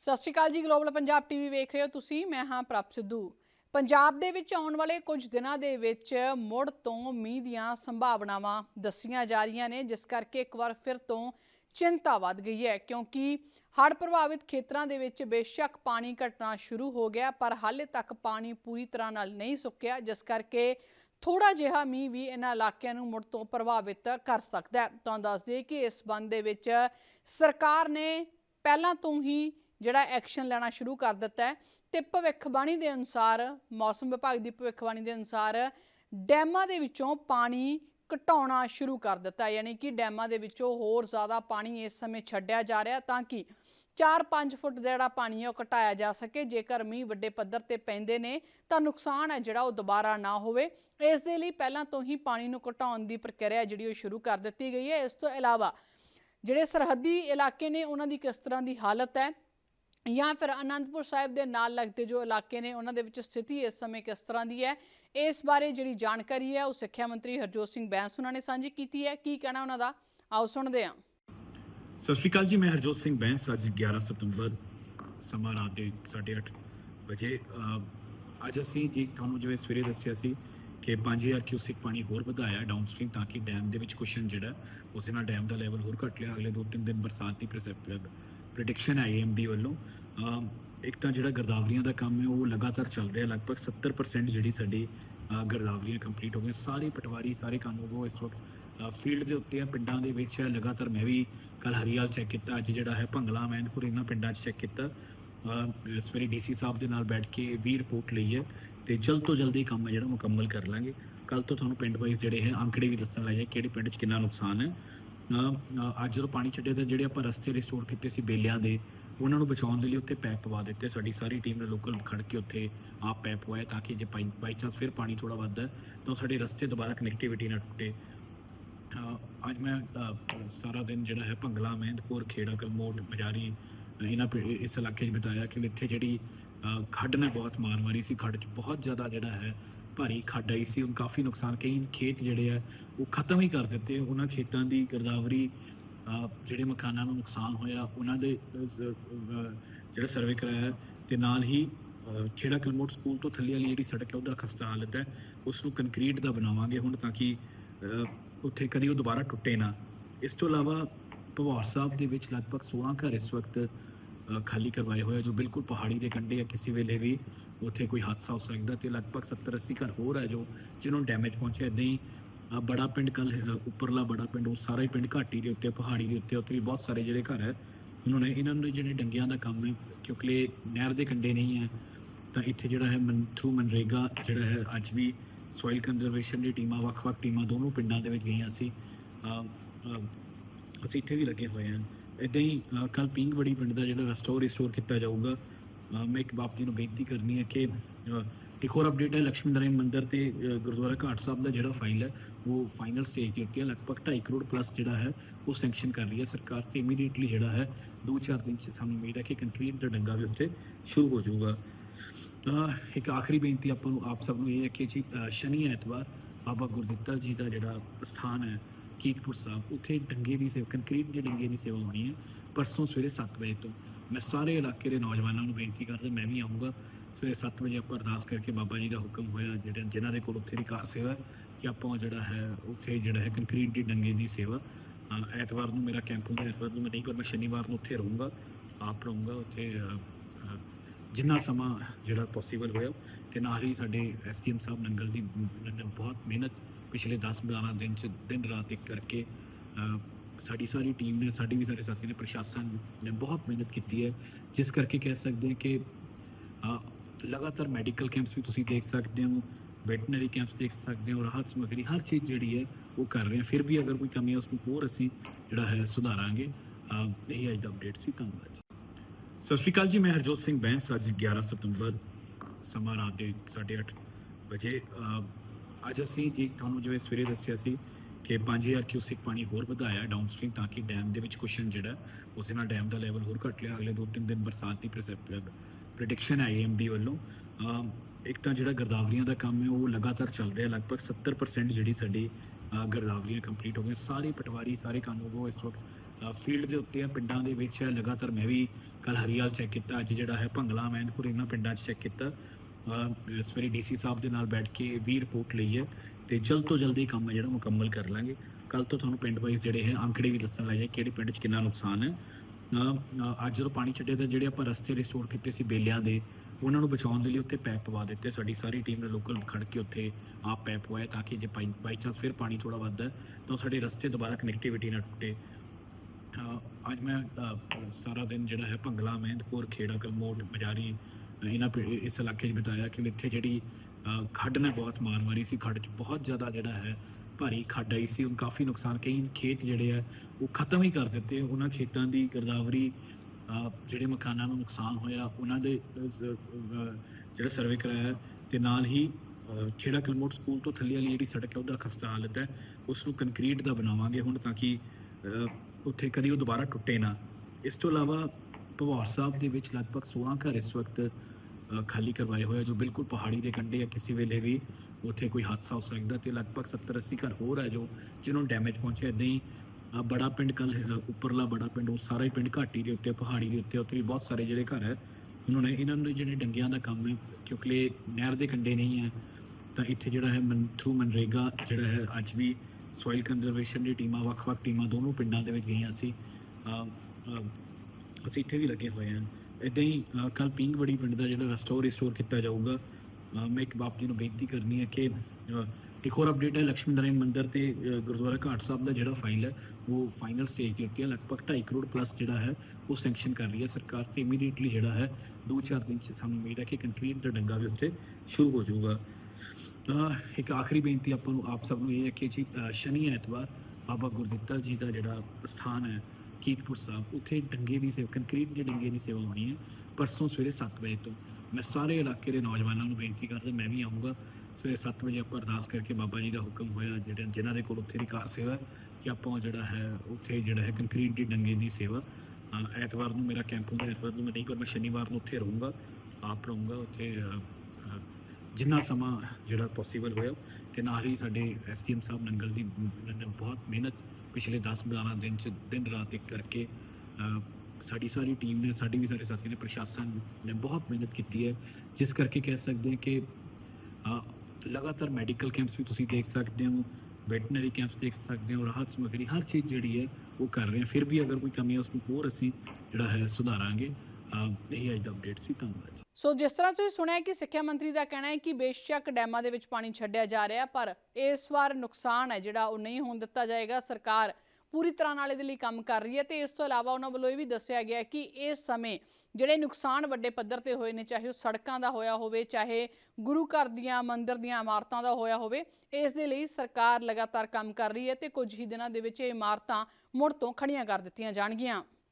ਸਤਿ ਸ਼੍ਰੀ ਅਕਾਲ ਜੀ global Punjab TV ਵੇਖ ਰਹੇ ਹੋ ਤੁਸੀਂ, ਮੈਂ ਹਾਂ ਪ੍ਰਭ ਸਿੱਧੂ। ਪੰਜਾਬ ਦੇ ਵਿੱਚ ਆਉਣ ਵਾਲੇ ਕੁਝ ਦਿਨਾਂ ਦੇ ਵਿੱਚ ਮੁੜ ਤੋਂ ਮੀਂਹ ਦੀਆਂ ਸੰਭਾਵਨਾਵਾਂ ਦੱਸੀਆਂ ਜਾ ਰਹੀਆਂ ਨੇ, ਜਿਸ ਕਰਕੇ ਇੱਕ ਵਾਰ ਫਿਰ ਤੋਂ ਚਿੰਤਾ ਵੱਧ ਗਈ ਹੈ, ਕਿਉਂਕਿ ਹੜ੍ਹ ਪ੍ਰਭਾਵਿਤ ਖੇਤਰਾਂ ਦੇ ਵਿੱਚ ਬੇਸ਼ੱਕ ਪਾਣੀ ਘਟਣਾ ਸ਼ੁਰੂ ਹੋ ਗਿਆ, ਪਰ ਹਾਲੇ ਤੱਕ ਪਾਣੀ ਪੂਰੀ ਤਰ੍ਹਾਂ ਨਾਲ ਨਹੀਂ ਸੁੱਕਿਆ, ਜਿਸ ਕਰਕੇ ਥੋੜਾ ਜਿਹਾ ਮੀਂਹ ਵੀ ਇਹਨਾਂ ਇਲਾਕਿਆਂ ਨੂੰ ਮੁੜ ਤੋਂ ਪ੍ਰਭਾਵਿਤ ਕਰ ਸਕਦਾ ਹੈ। ਤੁਹਾਨੂੰ ਦੱਸ ਦਈਏ ਕਿ ਇਸ ਬੰਦ ਦੇ ਵਿੱਚ ਸਰਕਾਰ ਨੇ ਪਹਿਲਾਂ ਤੋਂ ਹੀ ਜਿਹੜਾ ਐਕਸ਼ਨ ਲੈਣਾ ਸ਼ੁਰੂ ਕਰ ਦਿੱਤਾ ਹੈ ਤੇ ਭਵਿੱਖਬਾਣੀ ਦੇ ਅਨੁਸਾਰ, ਮੌਸਮ ਵਿਭਾਗ ਦੀ ਭਵਿੱਖਬਾਣੀ ਦੇ ਅਨੁਸਾਰ ਡੈਮਾਂ ਦੇ ਵਿੱਚੋਂ ਪਾਣੀ ਘਟਾਉਣਾ ਸ਼ੁਰੂ ਕਰ ਦਿੱਤਾ, ਯਾਨੀ ਕਿ ਡੈਮਾਂ ਦੇ ਵਿੱਚੋਂ ਹੋਰ ਜ਼ਿਆਦਾ ਪਾਣੀ ਇਸ ਸਮੇਂ ਛੱਡਿਆ ਜਾ ਰਿਹਾ ਤਾਂ ਕਿ 4-5 ਫੁੱਟ ਦਾ ਜਿਹੜਾ ਪਾਣੀ ਹੈ ਉਹ ਘਟਾਇਆ ਜਾ ਸਕੇ। ਜੇਕਰ ਮੀਂਹ ਵੱਡੇ ਪੱਧਰ ਤੇ ਪੈਂਦੇ ਨੇ ਤਾਂ ਨੁਕਸਾਨ ਹੈ ਜਿਹੜਾ ਉਹ ਦੁਬਾਰਾ ਨਾ ਹੋਵੇ। ਇਸ ਦੇ ਲਈ ਪਹਿਲਾਂ ਤੋਂ ਹੀ ਪਾਣੀ ਨੂੰ ਘਟਾਉਣ ਦੀ ਪ੍ਰਕਿਰਿਆ ਜਿਹੜੀ ਉਹ ਸ਼ੁਰੂ ਕਰ ਦਿੱਤੀ ਗਈ ਹੈ। ਇਸ ਤੋਂ ਇਲਾਵਾ ਜਿਹੜੇ ਸਰਹੱਦੀ ਇਲਾਕੇ ਨੇ, ਉਹਨਾਂ ਦੀ ਕਿਸ ਤਰ੍ਹਾਂ ਦੀ ਹਾਲਤ ਹੈ? ਜਾਂ ਫਿਰ ਅਨੰਦਪੁਰ ਸਾਹਿਬ ਦੇ ਨਾਲ ਲੱਗਦੇ ਜੋ ਇਲਾਕੇ ਨੇ, ਉਹਨਾਂ ਦੇ ਵਿੱਚ ਸਥਿਤੀ ਇਸ ਸਮੇਂ ਕਿਸ ਤਰ੍ਹਾਂ ਦੀ ਹੈ? ਇਸ ਬਾਰੇ ਜਿਹੜੀ ਜਾਣਕਾਰੀ ਹੈ, ਉਹ ਸਿੱਖਿਆ ਮੰਤਰੀ ਹਰਜੋਤ ਸਿੰਘ ਬੈਂਸ ਉਹਨਾਂ ਨੇ ਸਾਂਝੀ ਕੀਤੀ ਹੈ। ਕੀ ਕਹਿਣਾ ਉਹਨਾਂ ਦਾ? ਆਓ ਸੁਣਦੇ ਹਾਂ। ਸਤਿ ਸ਼੍ਰੀ ਅਕਾਲ ਜੀ, ਮੈਂ ਹਰਜੋਤ ਸਿੰਘ ਬੈਂਸ। ਅੱਜ 11 ਸਤੰਬਰ, ਸਮਾਂ ਰਾਤ ਦੇ 8:30 ਵਜੇ। ਅੱਜ ਅਸੀਂ ਜੀ ਤੁਹਾਨੂੰ ਜਿਵੇਂ ਸਵੇਰੇ ਦੱਸਿਆ ਸੀ ਕਿ 5000 ਕਿਊਸਿਕ ਪਾਣੀ ਹੋਰ ਵਧਾਇਆ ਡਾਊਨਸਟ੍ਰੀਮ ਤਾਂ ਕਿ ਡੈਮ ਦੇ ਵਿੱਚ ਕੁਸ਼ਨ ਜਿਹੜਾ, ਉਸ ਨਾਲ ਡੈਮ ਦਾ ਲੈਵਲ ਹੋਰ ਘਟ ਲਿਆ। ਅਗਲੇ 2-3 ਦਿਨ ਬਰਸਾਤ ਦੀ ਪ੍ਰੈਡਿਕਸ਼ਨ ਹੈ ਏਐਮਡੀ ਵੱਲੋਂ। ਇੱਕ ਤਾਂ ਜਿਹੜਾ ਗਰਦਾਵਰੀਆਂ ਦਾ ਕੰਮ ਹੈ, ਉਹ ਲਗਾਤਾਰ ਚੱਲ ਰਿਹਾ, ਲਗਭਗ 70% ਜਿਹੜੀ ਸਾਡੀ ਗਰਦਾਵਰੀਆਂ ਕੰਪਲੀਟ ਹੋ ਗਈਆਂ। ਸਾਰੇ ਪਟਵਾਰੀ, ਸਾਰੇ ਕਾਨੂੰਗੋ ਉਹ ਇਸ ਵਕਤ ਫੀਲਡ ਦੇ ਉੱਤੇ ਆ, ਪਿੰਡਾਂ ਦੇ ਵਿੱਚ ਲਗਾਤਾਰ ਮੈਂ ਵੀ ਕੱਲ ਹਰੀਆਲ ਚੈੱਕ ਕੀਤਾ, ਅੱਜ ਜਿਹੜਾ ਹੈ ਭੰਗਲਾ ਮਹਿੰਦਪੁਰ, ਇਹਨਾਂ ਪਿੰਡਾਂ 'ਚ ਚੈੱਕ ਕੀਤਾ। ਅਹ ਸਵੇਰੇ ਡੀਸੀ ਸਾਹਿਬ ਦੇ ਨਾਲ ਬੈਠ ਕੇ ਵੀ ਰਿਪੋਰਟ ਲਈ ਹੈ ਤੇ ਜਲਦ ਤੋਂ ਜਲਦ ਇਹ ਕੰਮ ਹੈ ਜਿਹੜਾ ਮੁਕੰਮਲ ਕਰ ਲਾਂਗੇ। ਕੱਲ ਤੋਂ ਤੁਹਾਨੂੰ ਪਿੰਡ ਵਾਈਜ਼ ਜਿਹੜੇ ਹੈ ਅੰਕੜੇ ਵੀ ਦੱਸਣ ਲੱਗੇ ਕਿਹੜੇ ਪਿੰਡ 'ਚ ਕਿੰਨਾ ਨੁਕਸਾਨ ਹੈ। ਅੱਜ ਜਦੋਂ ਪਾਣੀ ਛੱਡਿਆ ਤਾਂ ਜਿਹੜੇ ਆਪਾਂ ਰਸਤੇ ਰਿਸਟੋਰ ਕੀਤੇ ਸੀ ਬੇਲਿਆਂ ਦੇ ਉਹਨਾਂ ਨੂੰ ਬਚਾਉਣ ਦੇ ਲਈ ਉੱਥੇ ਪੈਪ ਪਵਾ ਦਿੱਤੇ। ਸਾਡੀ ਸਾਰੀ ਟੀਮ ਨੇ ਲੋਕਲ ਖੜ ਕੇ ਉੱਥੇ ਆਪ ਪੈਪ ਪਵਾਇਆ ਤਾਂ ਕਿ ਜੇ ਬਾਈ ਚਾਂਸ ਫਿਰ ਪਾਣੀ ਥੋੜਾ ਵੱਧਦਾ ਹੈ, ਤਾਂ ਸਾਡੇ ਰਸਤੇ ਦੁਬਾਰਾ ਕਨੈਕਟੀਵਿਟੀ ਨਾ ਟੁੱਟੇ। ਅੱਜ ਮੈਂ ਸਾਰਾ ਦਿਨ ਜਿਹੜਾ ਹੈ ਭੰਗਲਾ ਮਹਿੰਦਪੁਰ ਖੇੜਾ, ਕਲਮੋਟ, ਮਜਾਰੀ, ਇਹਨਾਂ ਪਿੰ- ਇਸ ਇਲਾਕੇ 'ਚ ਬਿਤਾਇਆ ਕਿ ਇੱਥੇ ਜਿਹੜੀ ਖੱਡ ਨੇ ਬਹੁਤ ਮਾਰ ਮਾਰੀ ਸੀ। ਖੱਡ 'ਚ ਬਹੁਤ ਜ਼ਿਆਦਾ ਜਿਹੜਾ ਹੈ ਭਾਰੀ ਖੱਡ ਆਈ ਸੀ। ਉਹ ਕਾਫੀ ਨੁਕਸਾਨ, ਕਈ ਖੇਤ ਜਿਹੜੇ ਆ ਉਹ ਖਤਮ ਹੀ ਕਰ ਦਿੱਤੇ। ਉਹਨਾਂ ਖੇਤਾਂ ਦੀ ਗਰਦਾਵਰੀ ਜਿਹੜੇ ਮਕਾਨਾਂ ਨੂੰ ਨੁਕਸਾਨ ਹੋਇਆ, ਉਹਨਾਂ ਦੇ ਜਿਹੜਾ ਸਰਵੇ ਕਰਾਇਆ ਤੇ ਨਾਲ ਹੀ ਖੇੜਾ ਕਲਮੋਟ ਸਕੂਲ ਤੋਂ ਥੱਲੇ ਵਾਲੀ ਜਿਹੜੀ ਸੜਕ ਹੈ, ਉਹਦਾ ਖਸਤਾ ਹਾਲਤ ਹੈ। ਉਸ ਨੂੰ ਕੰਕਰੀਟ ਦਾ ਬਣਾਵਾਂਗੇ ਹੁਣ ਤਾਂ ਕਿ ਉੱਥੇ ਕਦੀ ਉਹ ਦੁਬਾਰਾ ਟੁੱਟੇ ਨਾ। ਇਸ ਤੋਂ ਇਲਾਵਾ ਭਵੌਰ ਸਾਹਿਬ ਦੇ ਵਿੱਚ ਲਗਭਗ 16 ਘਰ ਇਸ ਵਕਤ ਖਾਲੀ ਕਰਵਾਏ ਹੋਏ ਆ, ਜੋ ਬਿਲਕੁਲ ਪਹਾੜੀ ਦੇ ਕੰਢੇ ਆ, ਕਿਸੇ ਵੇਲੇ ਵੀ ਉੱਥੇ ਕੋਈ ਹਾਦਸਾ ਹੋ ਸਕਦਾ ਤੇ ਲਗਭਗ 70 80 ਘਰ ਹੋਰ ਹੈ ਜੋ ਜਿਹਨੂੰ ਡੈਮੇਜ ਪਹੁੰਚਿਆ ਇਦਾਂ ਹੀ ਅ, ਬੜਾ ਪਿੰਡ ਕੱਲ ਉੱਪਰਲਾ ਬੜਾ ਪਿੰਡ ਉਹ ਸਾਰਾ ਹੀ ਪਿੰਡ ਘਾਟੀ ਦੇ ਉੱਤੇ ਪਹਾੜੀ ਦੇ ਉੱਤੇ ਉੱਥੇ ਵੀ ਬਹੁਤ ਸਾਰੇ ਜਿਹੜੇ ਘਰ ਹੈ। ਉਹਨਾਂ ਨੇ ਇਹਨਾਂ ਨੂੰ ਜਿਹੜੇ ਡੰਗਿਆਂ ਦਾ ਕੰਮ ਹੈ ਕਿਉਂਕਿ ਇਹ ਨਹਿਰ ਦੇ ਕੰਢੇ ਨਹੀਂ ਹੈ ਤਾਂ ਇੱਥੇ ਜਿਹੜਾ ਹੈ ਮਨ ਥਰੂ ਮਨਰੇਗਾ ਜਿਹੜਾ ਹੈ ਅੱਜ ਵੀ ਸੋਇਲ ਕੰਜ਼ਰਵੇਸ਼ਨ ਦੀ ਟੀਮਾਂ ਵੱਖ-ਵੱਖ ਟੀਮਾਂ ਦੋਨੋਂ ਪਿੰਡਾਂ ਦੇ ਵਿੱਚ ਗਈਆਂ ਸੀ। ਅਸੀਂ ਇੱਥੇ ਵੀ ਲੱਗੇ ਹੋਏ ਹਾਂ। ਇਦਾਂ ਹੀ ਕੱਲ ਪਿੰਗ ਬੜੀ ਪਿੰਡ ਦਾ ਜਿਹੜਾ ਰੈਸਟੋਰ ਰਿਸਟੋਰ ਕੀਤਾ ਜਾਊਗਾ ਮੈਂ ਇੱਕ ਬਾਪ ਜੀ ਨੂੰ ਬੇਨਤੀ ਕਰਨੀ ਹੈ ਕਿ ਇੱਕ ਹੋਰ ਅਪਡੇਟ ਹੈ ਲక్ష్ਮੀ ਨਾਰਾਇਣ ਮੰਦਿਰ ਤੇ ਗੁਰਦੁਆਰਾ ਘਾਟ ਸਾਹਿਬ ਦਾ ਜਿਹੜਾ ਫਾਈਲ ਹੈ, ਉਹ ਫਾਈਨਲ ਸਟੇਜ ਤੇ ਉੱਤੇ ਹੈ, ਲਗਭਗ 2.5 ਕਰੋੜ ਪਲੱਸ ਜਿਹੜਾ ਹੈ, ਉਹ ਸੈਂਕਸ਼ਨ ਕਰ ਰਹੀ ਹੈ ਸਰਕਾਰ ਤੇ ਇਮੀਡੀਏਟਲੀ ਜਿਹੜਾ ਹੈ 2-4 ਦਿਨ ਚ ਸਾਨੂੰ ਉਮੀਦ ਹੈ ਕਿ ਕੰਕਰੀਟ ਦਾ ਡੰਗਾ ਵੀ ਉੱਥੇ ਸ਼ੁਰੂ ਹੋ ਜਾਊਗਾ। ਇੱਕ ਆਖਰੀ ਬੇਨਤੀ ਆਪਾਂ ਨੂੰ, ਆਪ ਸਭ ਨੂੰ ਇਹ ਹੈ ਕਿ ਜੀ ਸ਼ਨੀ ਐਤਵਾਰ ਬਾਬਾ ਗੁਰਦਿੱਤਾ ਜੀ ਦਾ ਜਿਹੜਾ ਸਥਾਨ ਹੈ, ਕੀਰਤਪੁਰ ਸਾਹਿਬ, ਉੱਥੇ ਡੰਗੇ ਦੀ ਸੇਵਾ ਕੰਕਰੀਟ ਦੇ ਡੰਗੇ ਦੀ ਸੇਵਾ ਹੋਣੀ ਹੈ, ਪਰਸੋਂ ਸਵੇਰੇ 7 ਵਜੇ ਤੋਂ। ਮੈਂ ਸਾਰੇ ਇਲਾਕੇ ਦੇ ਨੌਜਵਾਨਾਂ ਨੂੰ ਬੇਨਤੀ ਕਰਦਾ, ਮੈਂ ਵੀ ਆਉਂਗਾ ਸਵੇਰੇ 7 ਵਜੇ ਆਪਾਂ ਅਰਦਾਸ ਕਰਕੇ ਬਾਬਾ ਜੀ ਦਾ ਹੁਕਮ ਹੋਇਆ, ਜਿਹੜੇ ਜਿਨ੍ਹਾਂ ਦੇ ਕੋਲ ਉੱਥੇ ਦੀ ਕਾਰ ਸੇਵਾ ਕਿ ਆਪਾਂ ਜਿਹੜਾ ਹੈ, ਉੱਥੇ ਜਿਹੜਾ ਹੈ ਕੰਕਰੀਟ ਦੀ ਡੰਗੇ ਦੀ ਸੇਵਾ। ਐਤਵਾਰ ਨੂੰ ਮੇਰਾ ਕੈਂਪ ਹੁੰਦਾ, ਐਤਵਾਰ ਨੂੰ ਮੈਂ ਨਹੀਂ, ਪਰ ਮੈਂ ਸ਼ਨੀਵਾਰ ਨੂੰ ਉੱਥੇ ਰਹੂੰਗਾ, ਆਪ ਰਹੂੰਗਾ ਉੱਥੇ ਜਿੰਨਾ ਸਮਾਂ ਜਿਹੜਾ ਪੋਸੀਬਲ ਹੋਇਆ। ਤੇ ਨਾਲ ਹੀ ਸਾਡੇ ਐਸਟੀਐਮ ਸਾਹਿਬ ਨੰਗਲ ਦੀ ਮ- ਨੇ ਬਹੁਤ ਮਿਹਨਤ ਪਿਛਲੇ 10-12 ਦਿਨ ਚ, ਦਿਨ ਰਾਤ ਇੱਕ ਕਰਕੇ ਸਾਡੀ ਸਾਰੀ ਟੀਮ ਨੇ, ਸਾਡੀ ਵੀ ਸਾਰੇ ਸਾਥੀ ਨੇ, ਪ੍ਰਸ਼ਾਸਨ ਨੇ ਬਹੁਤ ਮਿਹਨਤ ਕੀਤੀ ਹੈ। ਜਿਸ ਕਰਕੇ ਕਹਿ ਸਕਦੇ ਹਾਂ ਕਿ ਲਗਾਤਾਰ ਮੈਡੀਕਲ ਕੈਂਪਸ ਵੀ ਤੁਸੀਂ ਦੇਖ ਸਕਦੇ ਹੋ ਵੈਟਨਰੀ ਕੈਂਪਸ ਦੇਖ ਸਕਦੇ ਹੋ ਰਾਹਤ ਸਮੱਗਰੀ ਹਰ ਚੀਜ਼ ਜਿਹੜੀ ਹੈ ਉਹ ਕਰ ਰਹੇ ਹਾਂ। ਫਿਰ ਵੀ ਅਗਰ ਕੋਈ ਕਮੀ ਹੈ ਉਸ ਨੂੰ ਹੋਰ ਅਸੀਂ ਜਿਹੜਾ ਹੈ ਸੁਧਾਰਾਂਗੇ। ਅ, ਇਹੀ ਅੱਜ ਦਾ ਅਪਡੇਟ ਸੀ। ਧੰਨਵਾਦ ਜੀ। ਸਤਿ ਸ਼੍ਰੀ ਅਕਾਲ ਜੀ ਮੈਂ ਹਰਜੋਤ ਸਿੰਘ ਬੈਂਸ। ਅੱਜ 11 ਸਤੰਬਰ ਸਮਾਂ ਰਾਤ ਦੇ 8:30 ਵਜੇ। ਅੱਜ ਅਸੀਂ ਜੀ ਤੁਹਾਨੂੰ ਜਿਵੇਂ ਸਵੇਰੇ ਦੱਸਿਆ ਸੀ ਕਿ 5000 ਕਿਊਸਿਕ ਪਾਣੀ ਹੋਰ ਵਧਾਇਆ ਡਾਊਨਸਟ੍ਰੀਮ ਤਾਂ ਕਿ ਡੈਮ ਦੇ ਵਿੱਚ ਕੁਸ਼ਨ ਜਿਹੜਾ ਉਸ ਨਾਲ ਡੈਮ ਦਾ ਲੈਵਲ ਹੋਰ ਘਟ ਲਿਆ। ਅਗਲੇ 2-3 ਦਿਨ ਬਰਸਾਤ ਦੀ ਪ੍ਰੈਡਿਕਸ਼ਨ ਹੈ ਏਐਮਡੀ ਵੱਲੋਂ। ਇੱਕ ਤਾਂ ਜਿਹੜਾ ਗਰਦਾਵਰੀਆਂ ਦਾ ਕੰਮ ਹੈ, ਉਹ ਲਗਾਤਾਰ ਚੱਲ ਰਿਹਾ, ਲਗਭਗ 70% ਜਿਹੜੀ ਸਾਡੀ ਗਰਦਾਵਰੀਆਂ ਕੰਪਲੀਟ ਹੋ ਗਈਆਂ। ਸਾਰੇ ਪਟਵਾਰੀ, ਸਾਰੇ ਕਾਨੂੰਗੋ ਇਸ ਵਕਤ ਫੀਲਡ ਦੇ ਉੱਤੇ ਆ, ਪਿੰਡਾਂ ਦੇ ਵਿੱਚ ਹੈ ਲਗਾਤਾਰ ਮੈਂ ਵੀ ਕੱਲ ਹਰੀਆਲ ਚੈੱਕ ਕੀਤਾ, ਅੱਜ ਜਿਹੜਾ ਹੈ ਭੰਗਲਾ ਮੈਨਪੁਰ ਇਹਨਾਂ ਪਿੰਡਾਂ 'ਚ ਚੈੱਕ ਕੀਤਾ। ਅਹ ਸਵੇਰੇ ਡੀਸੀ ਸਾਹਿਬ ਦੇ ਨਾਲ ਬੈਠ ਕੇ ਵੀ ਰਿਪੋਰਟ ਲਈ ਹੈ ਤੇ ਜਲਦ ਤੋਂ ਜਲਦ ਇਹ ਕੰਮ ਹੈ ਜਿਹੜਾ ਮੁਕੰਮਲ ਕਰ ਲਾਂਗੇ। ਕੱਲ ਤੋਂ ਤੁਹਾਨੂੰ ਪਿੰਡ ਵਾਈਜ਼ ਜਿਹੜੇ ਹੈ, ਅੰਕੜੇ ਵੀ ਦੱਸਣ ਲੱਗੇ ਕਿਹੜੇ ਪਿੰਡ 'ਚ ਕਿੰਨਾ ਨੁਕਸਾਨ ਹੈ। ਅੱਜ ਜਦੋਂ ਪਾਣੀ ਛੱਡੇ ਤਾਂ ਜਿਹੜੇ ਆਪਾਂ ਰਸਤੇ ਰਿਸਟੋਰ ਕੀਤੇ ਸੀ ਬੇਲਿਆਂ ਦੇ ਉਹਨਾਂ ਨੂੰ ਬਚਾਉਣ ਦੇ ਲਈ ਉੱਥੇ ਪੈਪ ਪਵਾ ਦਿੱਤੇ। ਸਾਡੀ ਸਾਰੀ ਟੀਮ ਨੇ ਲੋਕਲ ਖੜ ਕੇ ਉੱਥੇ ਆਪ ਪੈਪ ਪਵਾਏ ਤਾਂ ਕਿ ਜੇ ਬਾਈ ਚਾਂਸ ਫਿਰ ਪਾਣੀ ਥੋੜਾ ਵੱਧਦਾ ਹੈ, ਤਾਂ ਸਾਡੇ ਰਸਤੇ ਦੁਬਾਰਾ ਕਨੈਕਟੀਵਿਟੀ ਨਾ ਟੁੱਟੇ। ਅੱਜ ਮੈਂ ਸਾਰਾ ਦਿਨ ਜਿਹੜਾ ਹੈ ਭੰਗਲਾ ਮਹਿੰਦਪੁਰ ਖੇੜਾ ਕਲਮੋਟ ਬਜਾਰੀ ਇਹਨਾਂ ਪਿੰ- ਇਸ ਇਲਾਕੇ 'ਚ ਬਿਤਾਇਆ ਕਿ ਇੱਥੇ ਜਿਹੜੀ ਖੱਡ ਨੇ ਬਹੁਤ ਮਾਰ ਮਾਰੀ ਸੀ ਖੱਡ 'ਚ ਬਹੁਤ ਜ਼ਿਆਦਾ ਜਿਹੜਾ ਹੈ ਭਾਰੀ ਖੱਡ ਆਈ ਸੀ, ਉਹ ਕਾਫੀ ਨੁਕਸਾਨ, ਕਈ ਖੇਤ ਜਿਹੜੇ ਆ, ਉਹ ਖਤਮ ਹੀ ਕਰ ਦਿੱਤੇ। ਉਹਨਾਂ ਖੇਤਾਂ ਦੀ ਗਰਦਾਵਰੀ ਜਿਹੜੇ ਮਕਾਨਾਂ ਨੂੰ ਨੁਕਸਾਨ ਹੋਇਆ, ਉਹਨਾਂ ਦੇ ਜਿਹੜਾ ਸਰਵੇ ਕਰਾਇਆ, ਤੇ ਨਾਲ ਹੀ ਖੇੜਾ ਕਲਮੋਟ ਸਕੂਲ ਤੋਂ ਥੱਲੇ ਵਾਲੀ ਜਿਹੜੀ ਸੜਕ ਹੈ, ਉਹਦਾ ਖਸਤਾ ਹਾਲਤ ਹੈ। ਉਸ ਨੂੰ ਕੰਕਰੀਟ ਦਾ ਬਣਾਵਾਂਗੇ ਹੁਣ ਤਾਂ ਕਿ ਉੱਥੇ ਕਦੀ ਉਹ ਦੁਬਾਰਾ ਟੁੱਟੇ ਨਾ। ਇਸ ਤੋਂ ਇਲਾਵਾ ਭਵੌਰ ਸਾਹਿਬ ਦੇ ਵਿੱਚ ਲਗਭਗ 16 ਘਰ ਇਸ ਵਕਤ ਖਾਲੀ ਕਰਵਾਏ ਹੋਏ ਆ, ਜੋ ਬਿਲਕੁਲ ਪਹਾੜੀ ਦੇ ਕੰਢੇ ਆ, ਕਿਸੇ ਵੇਲੇ ਵੀ ਉੱਥੇ ਕੋਈ ਹਾਦਸਾ ਹੋ ਸਕਦਾ ਤੇ ਲਗਭਗ 70 80 ਘਰ ਹੋਰ ਹੈ ਜੋ ਜਿਨ੍ਹਾਂ ਨੂੰ ਡੈਮੇਜ ਪਹੁੰਚਿਆ। ਇਦਾਂ ਹੀ ਬੜਾ ਪਿੰਡ ਕੱਲ ਉੱਪਰਲਾ ਬੜਾ ਪਿੰਡ, ਉਹ ਸਾਰਾ ਹੀ ਪਿੰਡ ਘਾਟੀ ਦੇ ਉੱਤੇ, ਪਹਾੜੀ ਦੇ ਉੱਤੇ, ਉੱਥੇ ਵੀ ਬਹੁਤ ਸਾਰੇ ਜਿਹੜੇ ਘਰ ਹੈ, ਉਹਨਾਂ ਨੇ, ਇਹਨਾਂ ਨੂੰ ਜਿਹੜੇ ਡੰਗਿਆਂ ਦਾ ਕੰਮ ਹੈ, ਕਿਉਂਕਿ ਇਹ ਨਹਿਰ ਦੇ ਕੰਢੇ ਨਹੀਂ ਹੈ, ਤਾਂ ਇੱਥੇ ਜਿਹੜਾ ਹੈ ਮਨ ਥਰੂ ਮਨਰੇਗਾ ਜਿਹੜਾ ਹੈ, ਅੱਜ ਵੀ ਸੋਇਲ ਕੰਜ਼ਰਵੇਸ਼ਨ ਦੀ ਟੀਮਾਂ, ਵੱਖ-ਵੱਖ ਟੀਮਾਂ ਦੋਨੋਂ ਪਿੰਡਾਂ ਦੇ ਵਿੱਚ ਗਈਆਂ ਸੀ ਅਸੀਂ ਇੱਥੇ ਵੀ ਲੱਗੇ ਹੋਏ ਹਾਂ। ਇਦਾਂ ਹੀ ਕੱਲ ਪਿੰਗ ਬੜੀ ਪਿੰਡ ਦਾ ਜਿਹੜਾ ਰੈਸਟੋਰ ਰਿਸਟੋਰ ਕੀਤਾ ਜਾਊਗਾ ਮੈਂ ਇੱਕ ਬਾਪ ਜੀ ਨੂੰ ਬੇਨਤੀ ਕਰਨੀ ਹੈ ਕਿ ਇੱਕ ਹੋਰ ਅਪਡੇਟ ਹੈ ਲక్ష్ਮੀ ਨਾਰਾਇਣ ਮੰਦਿਰ ਤੇ ਗੁਰਦੁਆਰਾ ਘਾਟ ਸਾਹਿਬ ਦਾ ਜਿਹੜਾ ਫਾਈਲ ਹੈ, ਉਹ ਫਾਈਨਲ ਸਟੇਜ ਤੇ ਉੱਤੇ ਹੈ, ਲਗਭਗ 2.5 ਕਰੋੜ ਪਲੱਸ ਜਿਹੜਾ ਹੈ, ਉਹ ਸੈਂਕਸ਼ਨ ਕਰ ਰਹੀ ਹੈ ਸਰਕਾਰ ਤੇ ਇਮੀਡੀਏਟਲੀ ਜਿਹੜਾ ਹੈ 2-4 ਦਿਨ ਚ ਸਾਨੂੰ ਉਮੀਦ ਹੈ ਕਿ ਕੰਕਰੀਟ ਦਾ ਡੰਗਾ ਵੀ ਉੱਥੇ ਸ਼ੁਰੂ ਹੋ ਜਾਊਗਾ। ਇੱਕ ਆਖਰੀ ਬੇਨਤੀ ਆਪਾਂ ਨੂੰ, ਆਪ ਸਭ ਨੂੰ ਇਹ ਹੈ ਕਿ ਜੀ ਸ਼ਨੀ ਐਤਵਾਰ ਬਾਬਾ ਗੁਰਦਿੱਤਾ ਜੀ ਦਾ ਜਿਹੜਾ ਸਥਾਨ ਹੈ, ਕੀਰਤਪੁਰ ਸਾਹਿਬ, ਉੱਥੇ ਡੰਗੇ ਦੀ ਸੇਵਾ ਕੰਕਰੀਟ ਦੇ ਡੰਗੇ ਦੀ ਸੇਵਾ ਹੋਣੀ ਹੈ, ਪਰਸੋਂ ਸਵੇਰੇ 7 ਵਜੇ ਤੋਂ। ਮੈਂ ਸਾਰੇ ਇਲਾਕੇ ਦੇ ਨੌਜਵਾਨਾਂ ਨੂੰ ਬੇਨਤੀ ਕਰਦਾ, ਮੈਂ ਵੀ ਆਉਂਗਾ ਸਵੇਰੇ 7 ਵਜੇ ਆਪਾਂ ਅਰਦਾਸ ਕਰਕੇ ਬਾਬਾ ਜੀ ਦਾ ਹੁਕਮ ਹੋਇਆ, ਜਿਹੜੇ ਜਿਨ੍ਹਾਂ ਦੇ ਕੋਲ ਉੱਥੇ ਦੀ ਕਾਰ ਸੇਵਾ ਕਿ ਆਪਾਂ ਜਿਹੜਾ ਹੈ, ਉੱਥੇ ਜਿਹੜਾ ਹੈ ਕੰਕਰੀਟ ਦੀ ਡੰਗੇ ਦੀ ਸੇਵਾ। ਐਤਵਾਰ ਨੂੰ ਮੇਰਾ ਕੈਂਪ ਹੁੰਦਾ, ਐਤਵਾਰ ਨੂੰ ਮੈਂ ਨਹੀਂ, ਪਰ ਮੈਂ ਸ਼ਨੀਵਾਰ ਨੂੰ ਉੱਥੇ ਰਹੂੰਗਾ, ਆਪ ਰਹੂੰਗਾ ਉੱਥੇ ਜਿੰਨਾ ਸਮਾਂ ਜਿਹੜਾ ਪੋਸੀਬਲ ਹੋਇਆ, ਤੇ ਨਾਲ ਹੀ ਸਾਡੇ ਐਸਟੀਐਮ ਸਾਹਿਬ ਨੰਗਲ ਦੀ ਬਹੁਤ ਮਿਹਨਤ ਪਿਛਲੇ 10-12 ਦਿਨ ਚ ਦਿਨ ਰਾਤ ਇੱਕ ਕਰਕੇ ਸਾਡੀ ਸਾਰੀ ਟੀਮ ਨੇ ਸਾਡੀ ਵੀ ਸਾਰੇ ਸਾਥੀ ਨੇ ਪ੍ਰਸ਼ਾਸਨ ਨੇ ਬਹੁਤ ਮਿਹਨਤ ਕੀਤੀ ਹੈ। ਜਿਸ ਕਰਕੇ ਕਹਿ ਸਕਦੇ ਹਾਂ ਕਿ ਲਗਾਤਾਰ ਮੈਡੀਕਲ ਕੈਂਪਸ ਵੀ ਤੁਸੀਂ ਦੇਖ ਸਕਦੇ ਹੋ ਵੈਟਨਰੀ ਕੈਂਪਸ ਦੇਖ ਸਕਦੇ ਹੋ ਰਾਹਤ ਸਮੱਗਰੀ ਹਰ ਚੀਜ਼ ਜਿਹੜੀ ਹੈ ਉਹ ਕਰ ਰਹੇ ਹਾਂ। ਫਿਰ ਵੀ ਅਗਰ ਕੋਈ ਕਮੀ ਹੈ ਉਸ ਨੂੰ ਹੋਰ ਅਸੀਂ ਜਿਹੜਾ ਹੈ ਸੁਧਾਰਾਂਗੇ। ਅ, ਇਹੀ ਅੱਜ ਦਾ ਅਪਡੇਟ ਸੀ। ਧੰਨਵਾਦ ਜੀ। ਸੋ ਜਿਸ ਤਰ੍ਹਾਂ ਤੁਸੀਂ ਸੁਣਿਆ ਕਿ ਸਿੱਖਿਆ ਮੰਤਰੀ ਦਾ ਕਹਿਣਾ ਹੈ ਕਿ ਬੇਸ਼ੱਕ ਡੈਮਾਂ ਦੇ ਵਿੱਚ ਪਾਣੀ ਛੱਡਿਆ ਜਾ ਰਿਹਾ ਪਰ ਇਸ ਵਾਰ ਨੁਕਸਾਨ ਹੈ ਜਿਹੜਾ ਉਹ ਨਹੀਂ ਹੋਣ ਦਿੱਤਾ ਜਾਏਗਾ। ਸਰਕਾਰ ਪੂਰੀ ਤਰ੍ਹਾਂ ਨਾਲ ਇਹਦੇ ਲਈ ਕੰਮ ਕਰ ਰਹੀ ਹੈ ਤੇ ਇਸ ਤੋਂ ਇਲਾਵਾ ਉਹਨਾਂ ਵੱਲੋਂ ਇਹ ਵੀ ਦੱਸਿਆ ਗਿਆ ਕਿ ਇਸ ਸਮੇਂ ਜਿਹੜੇ ਨੁਕਸਾਨ ਵੱਡੇ ਪੱਧਰ ਤੇ ਹੋਏ ਨੇ, ਚਾਹੇ ਉਹ ਸੜਕਾਂ ਦਾ ਹੋਇਆ ਹੋਵੇ, ਚਾਹੇ ਗੁਰੂ ਘਰ ਦੀਆਂ, ਮੰਦਿਰ ਦੀਆਂ ਇਮਾਰਤਾਂ ਦਾ ਹੋਇਆ ਹੋਵੇ, ਇਸ ਦੇ ਲਈ ਸਰਕਾਰ ਲਗਾਤਾਰ ਕੰਮ ਕਰ ਰਹੀ ਹੈ ਤੇ ਕੁਝ ਹੀ ਦਿਨਾਂ ਦੇ ਵਿੱਚ ਇਹ ਇਮਾਰਤਾਂ ਮੁੜ ਤੋਂ ਖੜੀਆਂ ਕਰ ਦਿੱਤੀਆਂ ਜਾਣਗੀਆਂ।